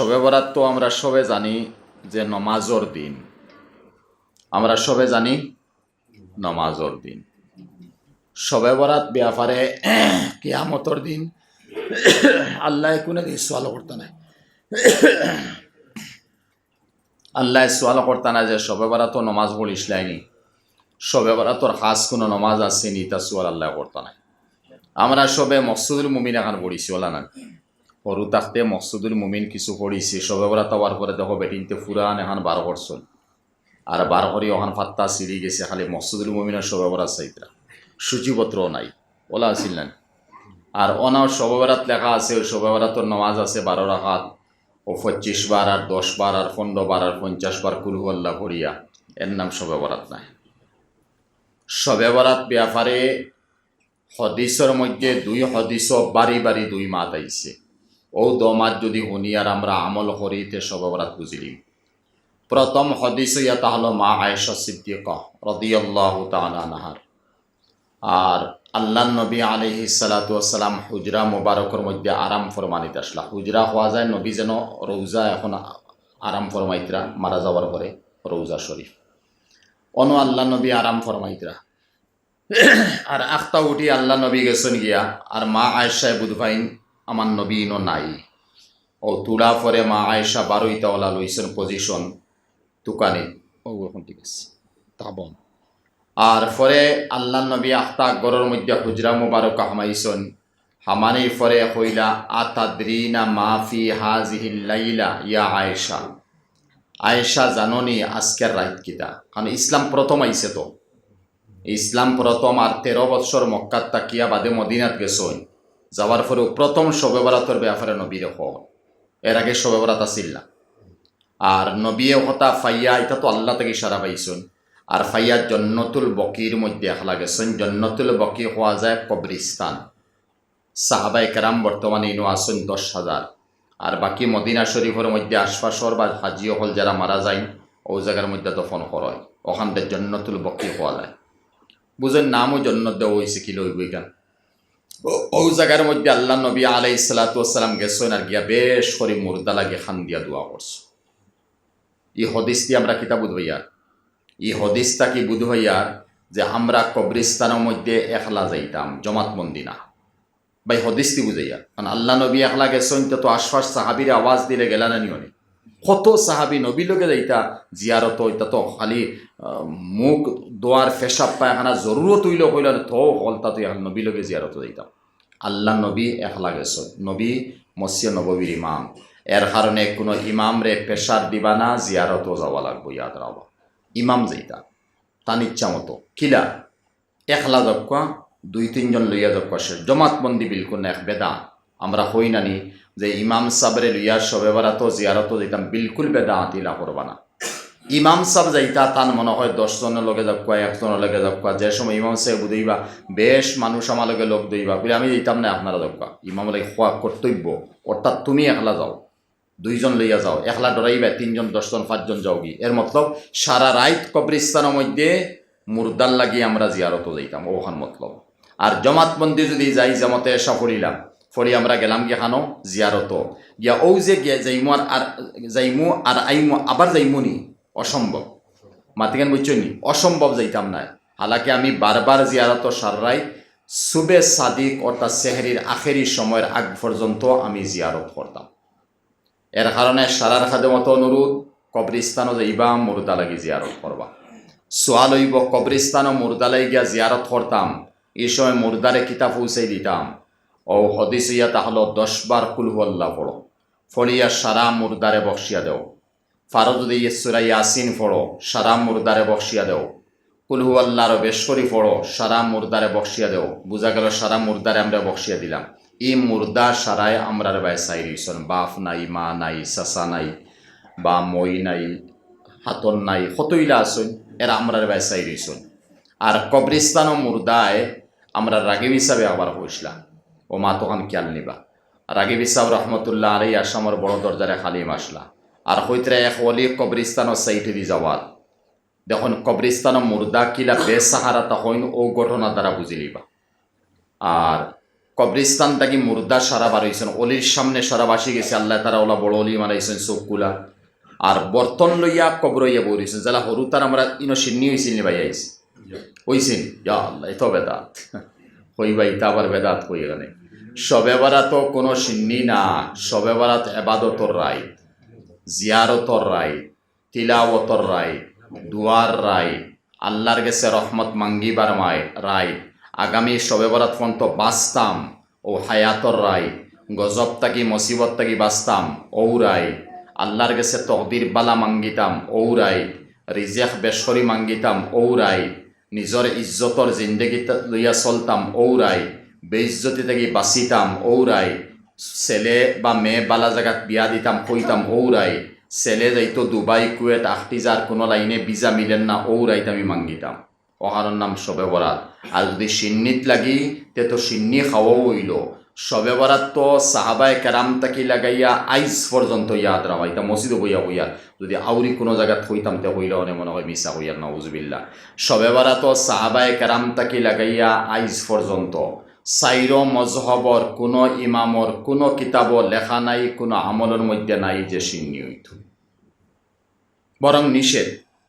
শবে বরাত তো আমরা সবে জানি যে নমাজর দিন। আমরা সবে জানি নমাজর দিন। শবে বরাত ব্যাপারে কিয়ামতর দিন আল্লাহ কোনে দিন সোয়াল করতে নাই। আল্লাহ সোয়াল করতে না যে শবে বরাত নমাজ পড়িসলাইনি শবে বরাতর খাস কোনো নমাজ আছে নি তা সোয়াল আল্লাহ করতে নাই। আমরা সবে মকসুদুল মুমিন এখন পড়িছি ওলা না সরু থাকতে মকসুদুল মুমিন কিছু পড়িছি সবে বরাত হওয়ার পরে দেখো বেটিনতে ফুরান এখন বার করছল আর বার করি ওখান ফাত্তা সিঁড়ি গেছে, খালি মকসুদুল মুমিনের সবে বরাত চাইতরা সূচিপত্র নাই, ওলা আছিল না আর অনাও শবে বরাত লেখা আছে, ওই শবে বরাতর নমাজ আছে বারো রাখাত ও পঁচিশ বার আর দশ বার আর পনেরো বার আর পঞ্চাশ বার কুলহু আল্লাহ করিয়া এর নাম শবে বরাত নাই। শবে বরাত ব্যাপারে হদিসের মধ্যে দুই হদিস বাড়ি বাড়ি দুই মাত আইছে। ও দমাত যদি শুনিয়ার আমরা আমল করিতে শবে বরাত বুঝিলিম প্রথম হদিস ইয়াতা হলো মা আয়েশা সিদ্দিক রদিয়াল্লাহ তাআলা আনহার আর আল্লাহ নবী আলহি সালাতাম হুজরা মোবারকর মধ্যে আরাম ফরমানিত আসলা হুজরা হওয়া যায় নবী যেন রৌজা এখন আরাম ফরমাইতরা মারা যাওয়ার পরে রৌজা শরীফ অন আল্লাহ নবী আরাম ফরমাইতরা আর আখতা উঠি আল্লাহ নবী গেছেন গিয়া। আর মা আয়েশায় বুধভাইন আমার নবী ইনো নাই। ও তুলা পরে মা আয়েশা বারোইতা ওলা লইছেন পজিশন তুকানে ও এখন ঠিক আছে তাবন আর পরে আল্লাহ নবী আখতা গরর মধ্যে হুজরা মুবারক হামাইছন। হামানির পরে হইলা আতাদ্রিনা মাফি হাজিহিল লাইলা ইয়া আয়েশা? আয়েশা, জাননি, আজকের রাত কিতা কারণ ইসলাম প্রথম আইছে তো। ইসলাম প্রথম আর তেরো বৎসর মক্কাত তাকিয়া বাদে মদিনাত গেছই যাওয়ার পরে প্রথম শবে বরাতর ব্যাপারে নবী রেখ এর আগে শবে বরাত আসিল না। আর নবীয়ে হতা ফাইয়া, এটা তো আল্লাহ থেকে ইশারা পাইছুন। আর ফাইয়া জন্নতুল বকির মধ্যে একলা গেছেন জন্নতুল বকি হওয়া যায় কবরিস্তান সাহাবাই কেরাম বর্তমানে ইনো আসুন দশ হাজার। আর বাকি মদিনা শরীফের মধ্যে আশপাশর বা হাজি হল যারা মারা যায়, ও জায়গার মধ্যে দফন করয় ওখান থেকে জন্নতুল বকি হওয়া যায়। বুঝেন, নামও জন্নত দেওয়া হয়েছে কি লইব এখান? ও জায়গার মধ্যে আল্লাহ নবী আলাই সালাতাম গেছেন আর গিয়া বেশ করে মুর্দা লাগে খান দিয়া দোয়া করছে। ই হদিস দিয়ে আমরা কিতা বুধবাইয়ার ই হদিসটা কি বুধবাইয়ার যে আমরা কবরিস্তানের মধ্যে একলা যাইতাম, জমাত মন্দিনা ভাই হদিসটি বুঝাইয়া কারণ আল্লাহ নবী একলা গেছেন তো আশপাশ সাহাবির আওয়াজ দিলে গেলা না নিয়নে কত সাহাবি নবী লোকে যাইতা, জিয়ারত এটা তো খালি মুখ দোয়ার ফেসাব পায়খানা জরুরত হইল হইল তো হলতা তুই এখন নবী লোকে জিয়ারত যাইতাম আল্লাহ নবী একলা গেছ নবী মসিয়া নববীর ইমাম। এর কারণে কোনো ইমাম রে পেশার দিবা না জিয়ারতও যাওয়া লাগবো, ইয়াদ রাবা ইমাম যাইতা তান ইচ্ছা মতো। কিলা? একলা দক্কা দুই তিনজন লইয়া দক্কা সে জমাতবন্দি বিলকুল এক বেদা। আমরা হই নানি যে ইমাম সাবরে লইয়া সবে বেড়াতো জিয়ারতো যেতাম, বিলকুল বেদা আতিলা করবা না। ইমাম সাহেব যাইতা তান মনে হয় দশজনের লগে যাবকা একজনের লগে যাবকা যে সময় ইমাম সাহেব বুঝাইবা বেশ মানুষ আমার লগে লোক দইবা। বলে, আমি যাইতাম না, আপনারা যাবকা ইমাম লাগে খোয়া কর্তব্য। অর্থাৎ তুমি একলা যাও, দুইজন লইয়া যাও। একলা ডরাইবা, তিনজন, দশজন, পাঁচজন যাও কি এর মতলব, সারা রাইত কবরিস্তানের মধ্যে মুর্দাল লাগি আমরা জিয়ারতো যাইতাম, ওখান মতলব। আর জমাতবন্দি যদি যাই, জামতে এসা পড়িলাম ফরি আমরা গেলাম গিয়ে খানো, জিয়ারত। গিয়া ও যে গিয়া যাইমু আর যাইমু আর আইমু, আবার যাইমু নি অসম্ভব। মাতিকেন বুঝছ নি? অসম্ভব যাইতাম না। হালাকি আমি বারবার জিয়ারত সাররাই, সুবে সাদিক অর্থাৎ সেহেরির আখেরি সময়ের আগ পর্যন্ত আমি জিয়ারত করতাম। এর কারণে সারার খাদে মতো অনুরোধ কবরিস্তানও যাইবা, মুর্দা লাগি জিয়ারত করবা। সোয়াল হইব কবরিস্তানও মুর্দা গিয়া জিয়ারত করতাম। এই সময় মুর্দারে কিতাব পৌঁছাই দিতাম। ও হদিস ইয়া তাহলে দশ বার কুলহু আল্লাহ পড়ো। ফলিয়া সারা মুর্দারে বক্সিয়া দেও। ফারো যদি ইয়েসুরা ইয়াসিন পড়ো সারা মুর্দারে বক্সিয়া দেও। কুলহু আল্লাহর বেশ করি পড়ো সারা মুর্দারে বক্সিয়া দেও। বুঝা গেল সারা মুর্দারে আমরা বক্সিয়া দিলাম। এই মুর্দা সারায় আমরার বাই সাই রইছন বাপ নাই, মা নাই, চাচা নাই, বা মই নাই হাতন নাই, কতইলা আসুন এরা আমরার বাই সাই রইছন আর কবরিস্তান ও মুর্দায় আমরা রাগিব হিসাবে আবার হইসলাম ও মা, তখন খেয়াল নিবা। রাগিব হিসাব রহমতুল্লাহ আলাই আসামর বড় দরজারে খালিম আসলা। আর হইতরে এক অলি কবরিস্তান সাইটে দি যাওয়ার দেখুন কবরিস্তান মুর্দা কিলা বেসাহারা তখন ও ঘটনা দ্বারা বুঝিলিবা আর কবরিস্তান থাকি মুর্দা সারা বার হয়েছেন অলির সামনে সারা বাসি গেছে, আল্লাহ তারা ওলা বড় অলি মারাইছেন চোখগুলা আর বর্তন লইয়া কবর হইয়া বইছেন যারা হরু তার আমরা ইনো সিন্নি হয়েছিল ভাই, আইস? হইছেন? ইয়া আল্লাহ, এত বেদাত। হইবা ইতা আবার বেদাত কই এখানে সবে বারাত কোনো সিন্নি না, সবে বারাত এবাদতর রায়। জিয়ারতর রায়, তিলাওয়তর রায়, দুয়ার রায়, আল্লাহর গেছে রহমত মাঙ্গিবার মায় রায়, আগামী সবে বরাত পর্যন্ত বাঁচতাম ও হায়াতর রায়, গজব তাকি মসিবত তাকি বাঁচতাম ঔ রায়, আল্লাহর গেছে তকদির বালা মাঙ্গিতাম ঔ রায়, রিজেক বেসরি মাঙ্গিতাম ঔ রায়, নিজর ইজ্জতর জিন্দগি লইয়া চলতাম ঔ রায়, বেইজ্জতি থেকে বাঁচিতাম ঔ রায় ছেলে বা মেয়ে বালা জায়গাত বিয়া দিতাম, কইতাম ও রায় ছেলে যাইতো দুবাই কুয়েত আখটিজার কোনো লাইনে বিজা মিলেন না ও রাইত আমি মাঙ্গিতাম অহারর নাম সবে বরাত আর যদি সিন্নিত লাগি, তে তো সিন্নি খাওয়াও হইল সবে বরাত তো সাহাবায় কেরাম তাকি লাগাইয়া আইস পর্যন্ত ইয়াদ রাখা এটা মসজিদ হইয়া যদি আউরি কোনো জায়গাত হইতাম তে হইলে অনে মনে হয় মিসা হইয়ার নউজবিল্লা সবে বরাত তো সাহাবায় কেরাম তাকি লাগাইয়া আইস পর্যন্ত সাইর মজহবর কোনো ইমামর কোনো কিতাব লেখা নাই, কোনো আমলের মধ্যে নাই যে সে হইত বরং নিষেধ।